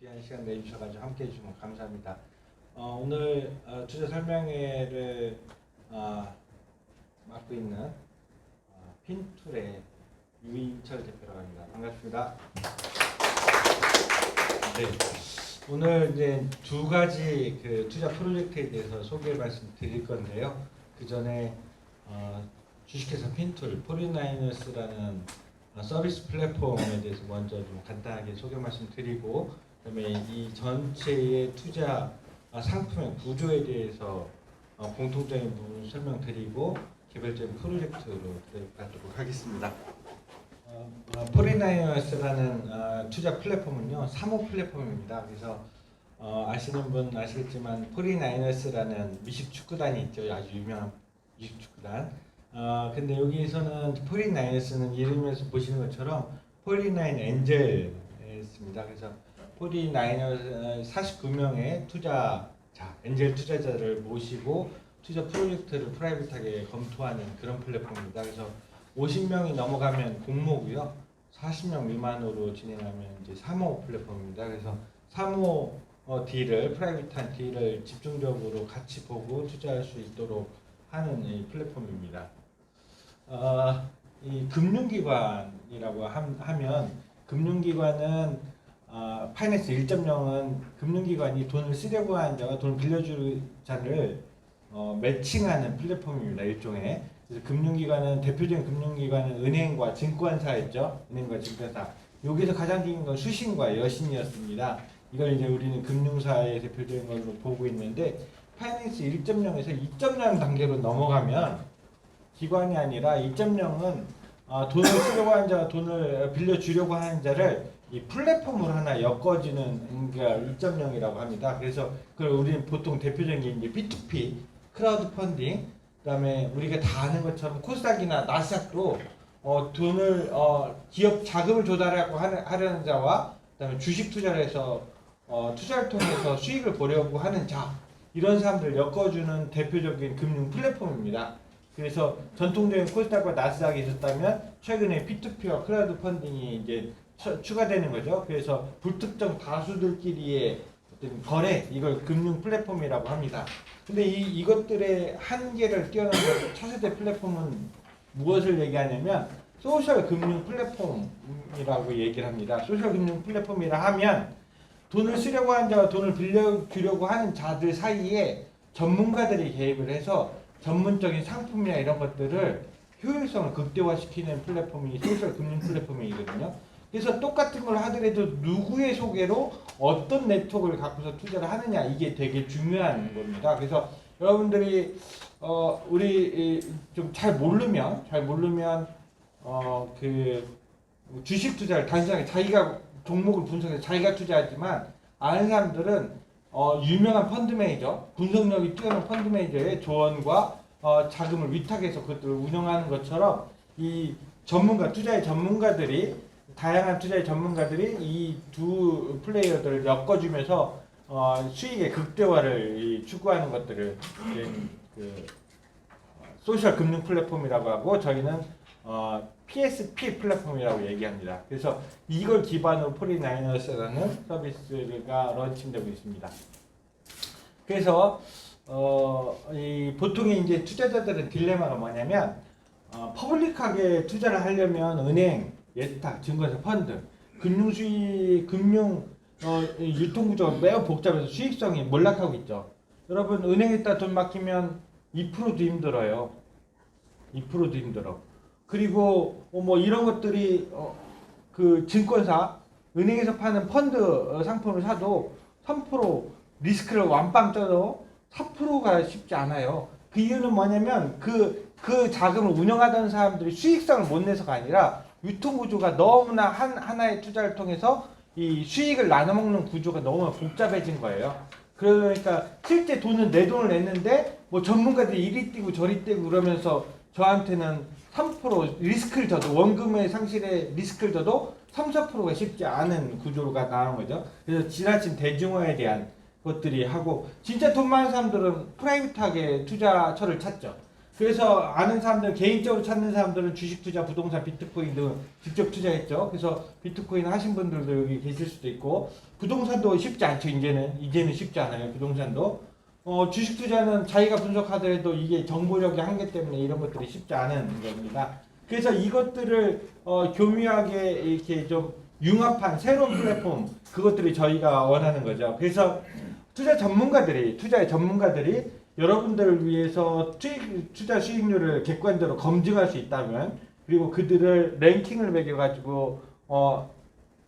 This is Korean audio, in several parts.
귀한 시간 내주셔가지고 함께 해주시면 감사합니다. 어, 오늘 어, 투자 설명회를 어, 맡고 있는 어, 핀툴의 유인철 대표라고 합니다. 반갑습니다. 네. 오늘 이제 두 가지 그 투자 프로젝트에 대해서 소개 말씀드릴 건데요. 그 전에 어, 주식회사 핀툴 포리나이너스라는 어, 서비스 플랫폼에 대해서 먼저 좀 간단하게 소개 말씀드리고 그다음에 이 전체의 투자 어, 상품의 구조에 대해서 어, 공통적인 부분 설명드리고 개별적인 프로젝트로 들어가도록 하겠습니다. 어, 어, 포리나이너스라는 어, 투자 플랫폼은요 사모 플랫폼입니다. 그래서 어, 아시는 분 아시겠지만 포리나이너스라는 미식 축구단이 있죠. 아주 유명한 미식 축구단. 어, 근데 여기에서는 포리나이너스는 이름에서 보시는 것처럼 포리나인 엔젤입니다. 그래서 포리나이너 49명의 투자자, 엔젤 투자자를 모시고 투자 프로젝트를 프라이빗하게 검토하는 그런 플랫폼입니다. 그래서 50명이 넘어가면 공모고요. 40명 미만으로 진행하면 이제 사모 플랫폼입니다. 그래서 사모 어, 딜을 프라이빗한 딜을 집중적으로 같이 보고 투자할 수 있도록 하는 이 플랫폼입니다. 어, 이 금융기관이라고 함- 하면 금융기관은 어, 파이낸스 1.0은 금융기관이 돈을 쓰려고 하는 자와 돈을 빌려줄 자를 어, 매칭하는 플랫폼입니다. 일종의 그래서 금융기관은 대표적인 금융기관은 은행과 증권사였죠. 은행과 증권사. 여기서 가장 중요한 건 수신과 여신이었습니다. 이걸 이제 우리는 금융사의 대표적인 걸로 보고 있는데 파이낸스 1.0에서 2.0 단계로 넘어가면 기관이 아니라 2.0은 어, 돈을 쓰려고 하는 자와 돈을 빌려주려고 하는 자를 이 플랫폼으로 하나 엮어주는 게 2.0이라고 합니다. 그래서 그걸 우리는 보통 대표적인 게 이제 P2P, 크라우드 펀딩, 그다음에 우리가 다 아는 것처럼 코스닥이나 나스닥도 어, 돈을 어, 기업 자금을 조달하고 하려는 자와 그다음에 주식 투자를 해서 어, 투자를 통해서 수익을 보려고 하는 자 이런 사람들 엮어주는 대표적인 금융 플랫폼입니다. 그래서 전통적인 코스닥과 나스닥이 있었다면 최근에 P2P와 크라우드 펀딩이 이제 처- 추가되는 거죠. 그래서 불특정 다수들끼리의 어떤 거래 이걸 금융 플랫폼이라고 합니다. 근데 이 이것들의 한계를 뛰어넘은 차세대 플랫폼은 무엇을 얘기하냐면 소셜 금융 플랫폼이라고 얘기를 합니다. 소셜 금융 플랫폼이라 하면 돈을 쓰려고 하는 자와 돈을 빌려주려고 하는 자들 사이에 전문가들이 개입을 해서 전문적인 상품이나 이런 것들을 효율성을 극대화시키는 플랫폼이 소셜 금융 플랫폼이거든요. 그래서 똑같은 걸 하더라도 누구의 소개로 어떤 네트워크를 갖고서 투자를 하느냐 이게 되게 중요한 겁니다. 그래서 여러분들이 어 우리 좀 잘 모르면 잘 모르면 어 그 주식 투자를 단순하게 자기가 종목을 분석해서 자기가 투자하지만 아는 사람들은 어 유명한 펀드 매니저 분석력이 뛰어난 펀드 매니저의 조언과 어 자금을 위탁해서 그것들을 운영하는 것처럼 이 전문가 투자의 전문가들이 다양한 투자의 전문가들이 이 두 플레이어들을 엮어주면서 어, 수익의 극대화를 이 추구하는 것들을 그 어, 소셜 금융 플랫폼이라고 하고 저희는 어, PSP 플랫폼이라고 얘기합니다. 그래서 이걸 기반으로 포리나이너스라는 서비스가 런칭되고 있습니다. 그래서 어, 이 보통의 이제 투자자들은 딜레마가 뭐냐면 어, 퍼블릭하게 투자를 하려면 은행, 예탁, 증권사, 펀드, 금융 수익, 금융 어, 이 유통 구조가 매우 복잡해서 수익성이 몰락하고 있죠. 여러분 은행에다 돈 맡기면 2%도 힘들어요. 2%도 힘들어. 그리고 어, 뭐 이런 것들이 어, 그 증권사 은행에서 파는 펀드 어, 상품을 사도 3% 리스크를 완빵 떠도 4%가 쉽지 않아요. 그 이유는 뭐냐면 그, 그 자금을 운영하던 사람들이 수익성을 못 내서가 아니라 유통 구조가 너무나 한, 하나의 투자를 통해서 이 수익을 나눠 먹는 구조가 너무 복잡해진 거예요. 그러니까 실제 돈은 내 돈을 냈는데 뭐 전문가들이 이리 뛰고 저리 뛰고 그러면서 저한테는 3% 리스크를 져도 원금의 상실에 리스크를 져도 3, 4%가 쉽지 않은 구조가 나온 거죠. 그래서 지나친 대중화에 대한 것들이 하고 진짜 돈 많은 사람들은 프라이빗하게 투자처를 찾죠. 그래서 아는 사람들 개인적으로 찾는 사람들은 주식 투자, 부동산, 비트코인 등 직접 투자했죠. 그래서 비트코인 하신 분들도 여기 계실 수도 있고 부동산도 쉽지 않죠. 이제는 이제는 쉽지 않아요. 부동산도 어, 주식 투자는 자기가 분석하더라도 이게 정보력의 한계 때문에 이런 것들이 쉽지 않은 겁니다. 그래서 이것들을 어, 교묘하게 이렇게 좀 융합한 새로운 플랫폼 그것들이 저희가 원하는 거죠. 그래서 투자 전문가들이 투자의 전문가들이 여러분들을 위해서 투자 수익률을 객관적으로 검증할 수 있다면 그리고 그들을 랭킹을 매겨가지고 어,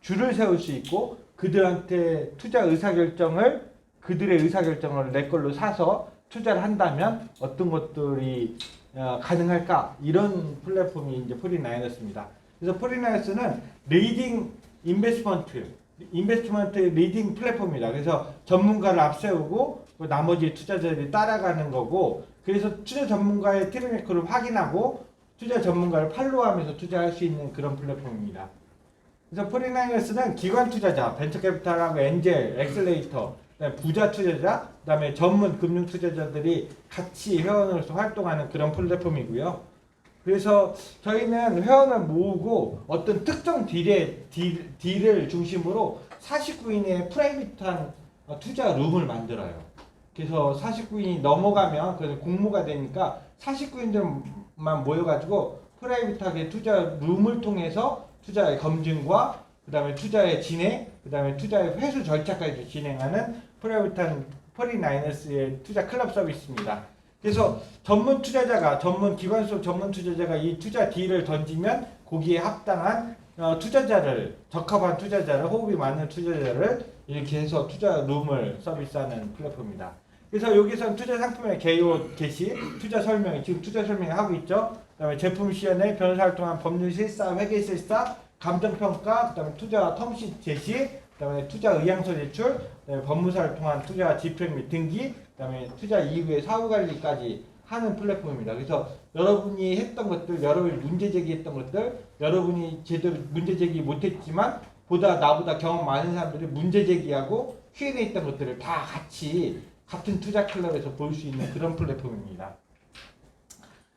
줄을 세울 수 있고 그들한테 투자 의사결정을 그들의 의사결정을 내 걸로 사서 투자를 한다면 어떤 것들이 어, 가능할까 이런 플랫폼이 이제 포리나이너스입니다. 그래서 포리나이너스는 리딩 인베스트먼트 인베스트먼트 리딩 플랫폼입니다. 그래서 전문가를 앞세우고 그 나머지 투자자들이 따라가는 거고 그래서 투자 전문가의 트랙레코를 확인하고 투자 전문가를 팔로우하면서 투자할 수 있는 그런 플랫폼입니다. 그래서 포리나이너스는 기관 투자자, 벤처캐피탈하고 엔젤, 엑셀레이터, 부자 투자자, 그다음에 전문 금융 투자자들이 같이 회원으로서 활동하는 그런 플랫폼이고요. 그래서 저희는 회원을 모으고 어떤 특정 딜의 딜, 딜을 중심으로 49인의 프라이빗한 어, 투자 룸을 만들어요. 그래서 49인이 넘어가면 그 공모가 되니까 49인들만 모여가지고 프라이빗하게 투자 룸을 통해서 투자의 검증과 그 다음에 투자의 진행, 그 다음에 투자의 회수 절차까지 진행하는 프라이빗한 퍼리나이너스의 투자 클럽 서비스입니다. 그래서 전문 투자자가 전문 기관 속 전문 투자자가 이 투자 딜을 던지면 거기에 합당한 어, 투자자를 적합한 투자자를 호흡이 맞는 투자자를 이렇게 해서 투자 룸을 서비스하는 플랫폼입니다. 그래서 여기서는 투자 상품의 개요 게시, 투자 설명이 지금 투자 설명을 하고 있죠. 그다음에 제품 시연회, 변호사 활동한 법률 실사, 회계 실사, 감정 평가, 그다음에 투자 텀시 제시, 그다음에 투자 의향서 제출, 그다음에 법무사를 통한 투자 집행 및 등기, 그다음에 투자 이후의 사후 관리까지 하는 플랫폼입니다. 그래서 여러분이 했던 것들, 여러분이 문제 제기했던 것들, 여러분이 제대로 문제 제기 못했지만 보다 나보다 경험 많은 사람들이 문제 제기하고 Q&A 했던 것들을 다 같이 같은 투자 클럽에서 볼 수 있는 그런 플랫폼입니다.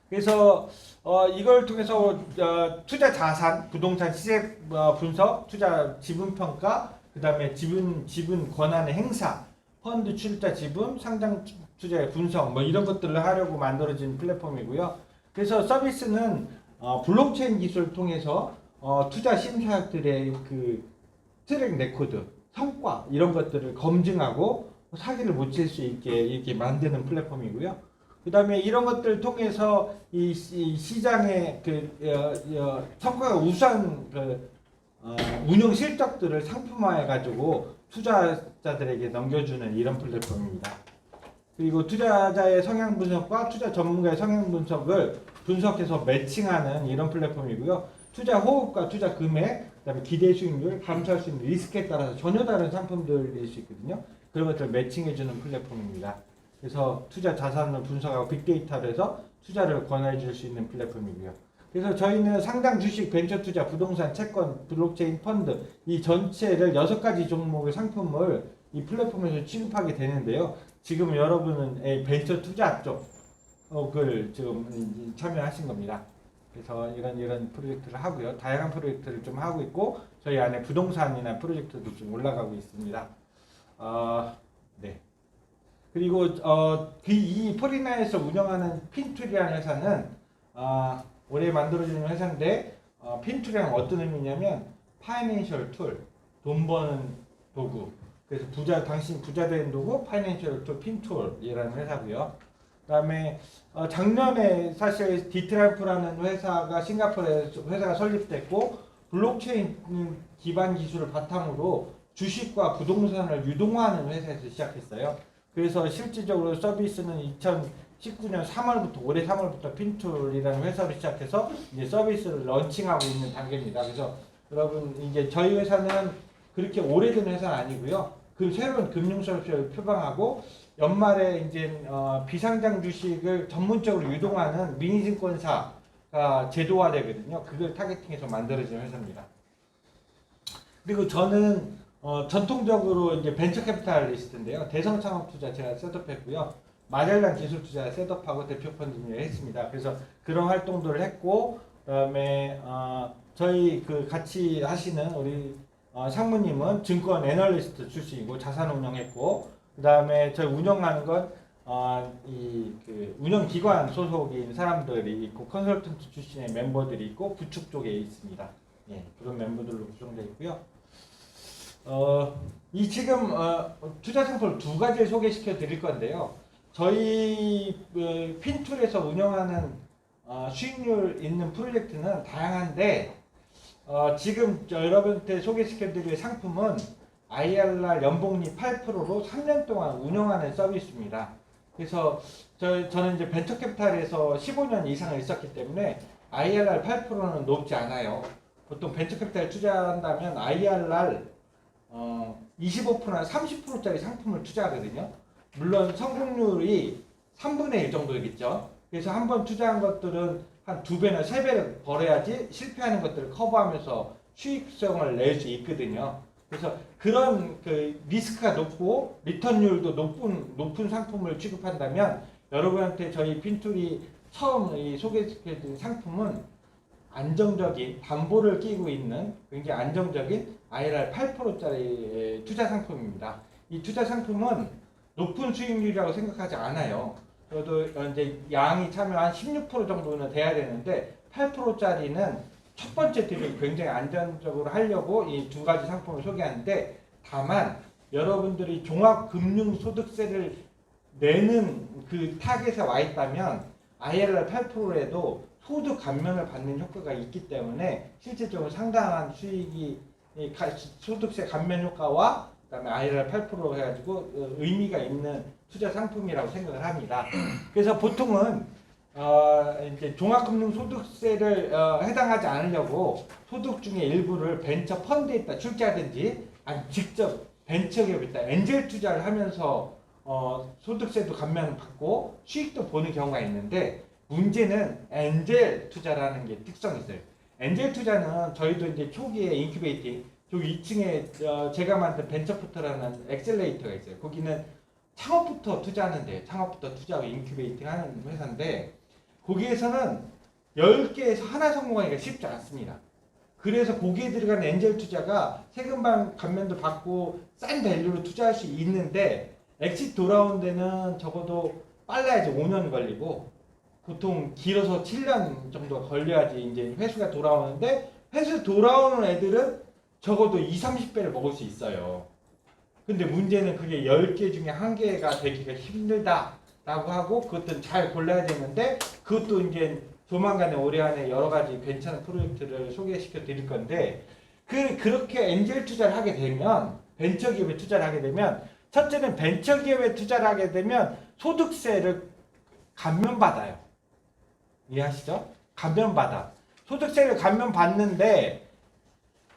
그래서 어, 이걸 통해서 어, 투자 자산, 부동산 시세 어, 분석, 투자 지분 평가, 그 다음에 지분 지분 권한의 행사, 펀드 출자 지분, 상장 투자의 분석 뭐 이런 것들을 하려고 만들어진 플랫폼이고요. 그래서 서비스는 어, 블록체인 기술을 통해서 어, 투자 심사들의 그 트랙 레코드, 성과 이런 것들을 검증하고 사기를 못 칠 수 있게 이렇게 만드는 플랫폼이고요. 그 다음에 이런 것들을 통해서 이, 시장의 그 어, 어, 성과가 우수한 그 어, 운영 실적들을 상품화해 가지고 투자자들에게 넘겨주는 이런 플랫폼입니다. 그리고 투자자의 성향 분석과 투자 전문가의 성향 분석을 분석해서 매칭하는 이런 플랫폼이고요. 투자 호흡과 투자 금액, 그다음에 기대 수익률, 감소할 수 있는 리스크에 따라서 전혀 다른 상품들이 될수 있거든요. 그런 것들을 매칭해주는 플랫폼입니다. 그래서 투자 자산을 분석하고 빅데이터를 해서 투자를 권해 줄 수 있는 플랫폼이고요. 그래서 저희는 상당 주식, 벤처 투자, 부동산, 채권, 블록체인 펀드 이 전체를 여섯 가지 종목의 상품을 이 플랫폼에서 취급하게 되는데요. 지금 여러분은 이 벤처 투자 쪽을 지금 참여하신 겁니다. 그래서 이런 이런 프로젝트를 하고요. 다양한 프로젝트를 좀 하고 있고 저희 안에 부동산이나 프로젝트도 좀 올라가고 있습니다. 어, 네. 그리고 어, 그이 포리나에서 운영하는 핀툴이라는 회사는 아, 올해 만들어지는 회사인데 어, 핀툴이란 어떤 의미냐면 파이낸셜 툴, 돈 버는 도구. 그래서 부자 당신 부자 되는 도구 파이낸셜 툴 핀툴이라는 회사고요. 그다음에 어, 작년에 사실 디트램프라는 회사가 싱가포르에 회사가 설립됐고 블록체인 기반 기술을 바탕으로 주식과 부동산을 유동화하는 회사에서 시작했어요. 그래서 실질적으로 서비스는 2019년 3월부터 올해 3월부터 핀툴이라는 회사를 시작해서 이제 서비스를 런칭하고 있는 단계입니다. 그래서 여러분 이제 저희 회사는 그렇게 오래된 회사는 아니고요. 그 새로운 금융 서비스를 표방하고 연말에 이제 어, 비상장 주식을 전문적으로 유동하는 민의증권사가 제도화되거든요. 그걸 타겟팅해서 만들어진 회사입니다. 그리고 저는 어, 전통적으로 이제 벤처 캐피탈리스트인데요. 대성 창업 투자 제가 셋업했고요. 마젤란 기술 투자 셋업하고 대표 운영을 했습니다. 그래서 그런 활동들을 했고 그다음에 어, 저희 그 같이 하시는 우리 어, 상무님은 증권 애널리스트 출신이고 자산 운영했고 그다음에 저희 운영하는 건 어, 이그 운영 기관 소속인 사람들이 있고 컨설턴트 출신의 멤버들이 있고 부축 쪽에 있습니다. 예, 그런 멤버들로 구성되어 있고요. 어, 이 지금 어, 투자 상품을 두 가지를 소개시켜 드릴 건데요. 저희 어, 핀툴에서 운영하는 어, 수익률 있는 프로젝트는 다양한데 어, 지금 저 여러분한테 소개시켜 드릴 상품은 IRR 연봉리 8%로 3년 동안 운영하는 서비스입니다. 그래서 저, 저는 이제 벤처캐피탈에서 15년 이상을 있었기 때문에 IRR 8%는 높지 않아요. 보통 벤처캐피탈 투자한다면 IRR 어, 25%나 30%짜리 상품을 투자하거든요. 물론 성공률이 3분의 1 정도겠죠. 그래서 한 번 투자한 것들은 한 두 배나 세 배를 벌어야지 실패하는 것들을 커버하면서 수익성을 낼 수 있거든요. 그래서 그런 그 리스크가 높고 리턴율도 높은 높은 상품을 취급한다면 여러분한테 저희 핀툴이 처음 이 소개시켜드린 상품은 안정적인 담보를 끼고 있는 굉장히 안정적인 IRR 8%짜리 투자 상품입니다. 이 투자 상품은 높은 수익률이라고 생각하지 않아요. 저도 이제 양이 참여 한 16% 정도는 돼야 되는데 8%짜리는 첫 번째 딜을 굉장히 안전적으로 하려고 이 두 가지 상품을 소개하는데 다만 여러분들이 종합금융소득세를 내는 그 타겟에 와 있다면 IRR 8%에도 소득 감면을 받는 효과가 있기 때문에 실질적으로 상당한 수익이 이 가- 소득세 감면 효과와 그다음에 IRR 8% 해가지고 어, 의미가 있는 투자 상품이라고 생각을 합니다. 그래서 보통은 어, 이제 종합금융 소득세를 어, 해당하지 않으려고 소득 중에 일부를 벤처 펀드에다 출자하든지 아니 직접 벤처기업에다 엔젤 투자를 하면서 어, 소득세도 감면을 받고 수익도 보는 경우가 있는데 문제는 엔젤 투자라는 게 특성이 있어요. 엔젤 투자는 저희도 이제 초기에 인큐베이팅 저기 2층에 어, 제가 만든 벤처포터라는 엑셀레이터가 있어요. 거기는 창업부터 투자하는데 창업부터 투자하고 인큐베이팅 하는 회사인데 거기에서는 10개에서 하나 성공하기가 쉽지 않습니다. 그래서 거기에 들어가는 엔젤 투자가 세금 반 감면도 받고 싼 밸류로 투자할 수 있는데 엑sit 돌아온 데는 적어도 빨라야지 5년 걸리고 보통 길어서 7년 정도 걸려야지 이제 회수가 돌아오는데 회수 돌아오는 애들은 적어도 2, 30배를 먹을 수 있어요. 근데 문제는 그게 10개 중에 한 개가 되기가 힘들다라고 하고 그것도 잘 골라야 되는데 그것도 이제 조만간에 올해 안에 여러 가지 괜찮은 프로젝트를 소개시켜 드릴 건데 그 그렇게 엔젤 투자를 하게 되면 벤처 기업에 투자를 하게 되면 첫째는 벤처 기업에 투자를 하게 되면 소득세를 감면받아요. 이해하시죠? 감면받아. 소득세를 감면받는데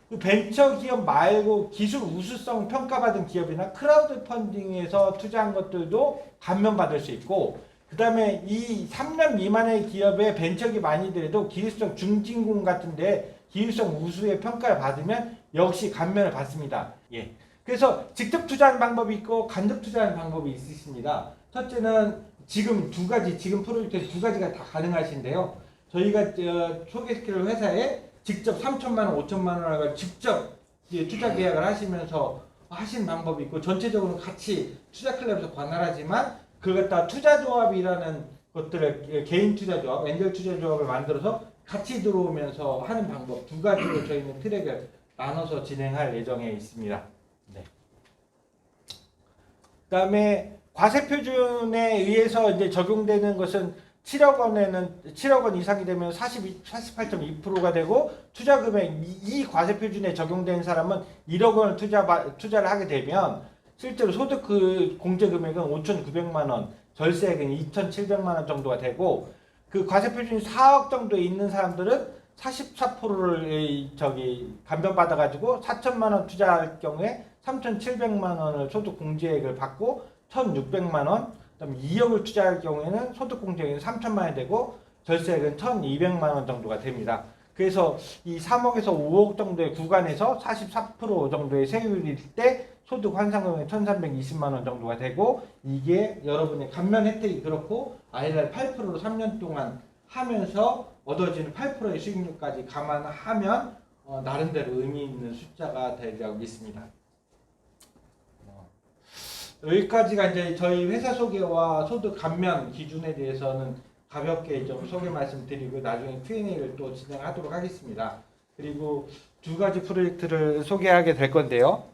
그 벤처 기업 말고 기술 우수성 평가받은 기업이나 크라우드 펀딩에서 투자한 것들도 감면받을 수 있고 그 다음에 이 3년 미만의 기업에 벤처기 많이 들여도 기술성 중진공 같은데 기술성 우수의 평가를 받으면 역시 감면을 받습니다. 예. 그래서 직접 투자하는 방법이 있고 간접 투자하는 방법이 있으십니다. 첫째는 지금 두 가지, 지금 프로젝트 두 가지가 다 가능하신데요. 저희가 어, 소개시킬 회사에 직접 3천만 원, 5천만 원을 직접 투자 계약을 하시면서 하시는 방법이 있고 전체적으로 같이 투자 클럽에서 관할하지만 그걸 갖다 투자 조합이라는 것들을 개인 투자 조합, 엔젤 투자 조합을 만들어서 같이 들어오면서 하는 방법 두 가지로 저희는 트랙을 나눠서 진행할 예정에 있습니다. 네. 그다음에 과세 표준에 의해서 이제 적용되는 것은 7억 원에는 7억 원 이상이 되면 42, 48.2%가 되고 투자 금액 이, 이 과세 표준에 적용된 사람은 1억 원을 투자 투자를 하게 되면 실제로 소득 그 공제 금액은 5,900만 원, 절세액은 2,700만 원 정도가 되고 그 과세 표준이 4억 정도에 있는 사람들은 44%를 저기 감변 받아 가지고 4천만 원 투자할 경우에 3,700만 원을 소득 공제액을 받고 1,600만 원, 그다음 2억을 투자할 경우에는 소득 공제액은 3천만 원이 되고 절세액은 1,200만 원 정도가 됩니다. 그래서 이 3억에서 5억 정도의 구간에서 44% 정도의 세율일 때 소득 환상금액 1,320만 원 정도가 되고 이게 여러분의 감면 혜택이 그렇고 IRR 8%로 3년 동안 하면서 얻어지는 8%의 수익률까지 감안하면 어, 나름대로 의미 있는 숫자가 되리라고 믿습니다. 어, 여기까지가 이제 저희 회사 소개와 소득 감면 기준에 대해서는 가볍게 좀 소개 말씀드리고 나중에 Q&A를 또 진행하도록 하겠습니다. 그리고 두 가지 프로젝트를 소개하게 될 건데요.